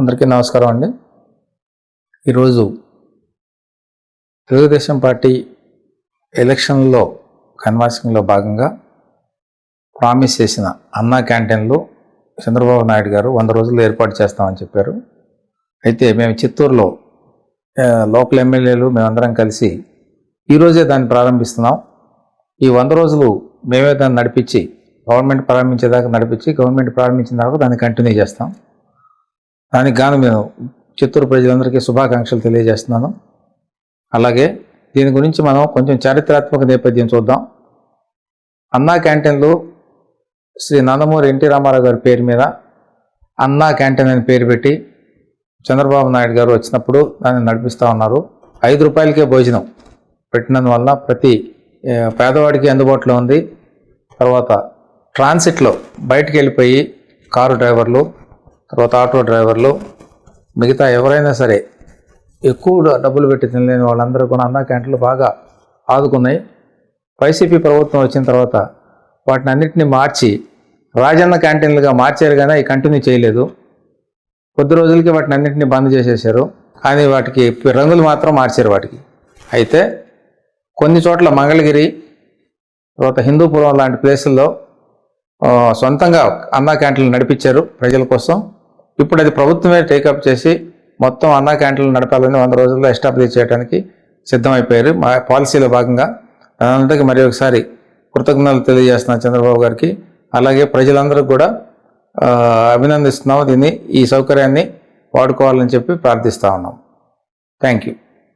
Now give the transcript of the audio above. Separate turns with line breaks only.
అందరికీ నమస్కారం అండి. ఈరోజు తెలుగుదేశం పార్టీ ఎలక్షన్లో కన్వాసింగ్లో భాగంగా ప్రామిస్ చేసిన అన్నా క్యాంటీన్లు చంద్రబాబు నాయుడు గారు వంద రోజులు ఏర్పాటు చేస్తామని చెప్పారు. అయితే మేము చిత్తూరులో లోకల్ ఎమ్మెల్యేలు మేమందరం కలిసి ఈరోజే దాన్ని ప్రారంభిస్తున్నాం. ఈ వంద రోజులు మేమే దాన్ని నడిపించి గవర్నమెంట్ ప్రారంభించేదాకా నడిపించి గవర్నమెంట్ ప్రారంభించిన తర్వాత దాన్ని కంటిన్యూ చేస్తాం. దానికి గాను మేము చిత్తూరు ప్రజలందరికీ శుభాకాంక్షలు తెలియజేస్తున్నాను. అలాగే దీని గురించి మనం కొంచెం చారిత్రాత్మక నేపథ్యం చూద్దాం. అన్నా క్యాంటీన్లు శ్రీ నందమూరి ఎన్టీ రామారావు గారి పేరు మీద అన్నా క్యాంటీన్ అని పేరు పెట్టి చంద్రబాబు నాయుడు గారు వచ్చినప్పుడు దాన్ని నడిపిస్తూ ఉన్నారు. ఐదు రూపాయలకే భోజనం పెట్టినందువల్ల ప్రతి పేదవాడికి అందుబాటులో ఉంది. తర్వాత ట్రాన్సిట్లో బయటికి వెళ్ళిపోయి కారు డ్రైవర్లు తర్వాత ఆటో డ్రైవర్లు మిగతా ఎవరైనా సరే ఎక్కువ డబ్బులు పెట్టి తినలేని వాళ్ళందరూ కూడా అన్న క్యాంటీన్లు బాగా ఆదుకున్నాయి. వైసీపీ ప్రభుత్వం వచ్చిన తర్వాత వాటిని అన్నింటినీ మార్చి రాజన్న క్యాంటీన్లుగా మార్చారు కానీ అవి కంటిన్యూ చేయలేదు. కొద్ది రోజులకి వాటిని అన్నింటినీ బంద్ చేసేసారు కానీ వాటికి రంగులు మాత్రం మార్చారు వాటికి. అయితే కొన్ని చోట్ల మంగళగిరి తర్వాత హిందూపురం లాంటి ప్లేసుల్లో సొంతంగా అన్నా క్యాంటీన్లు నడిపించారు ప్రజల కోసం. ఇప్పుడు అది ప్రభుత్వమే టేకప్ చేసి మొత్తం అన్నా క్యాంటీన్లు నడపాలని వంద రోజుల్లో ఎస్టాబ్లిష్ చేయడానికి సిద్ధమైపోయారు. మా పాలసీలో భాగంగా దానికి మరి ఒకసారి కృతజ్ఞతలు తెలియజేస్తున్న చంద్రబాబు గారికి. అలాగే ప్రజలందరూ కూడా అభినందిస్తున్నాము. దీన్ని ఈ సౌకర్యాన్ని వాడుకోవాలని చెప్పి ప్రార్థిస్తా ఉన్నాం. Thank you.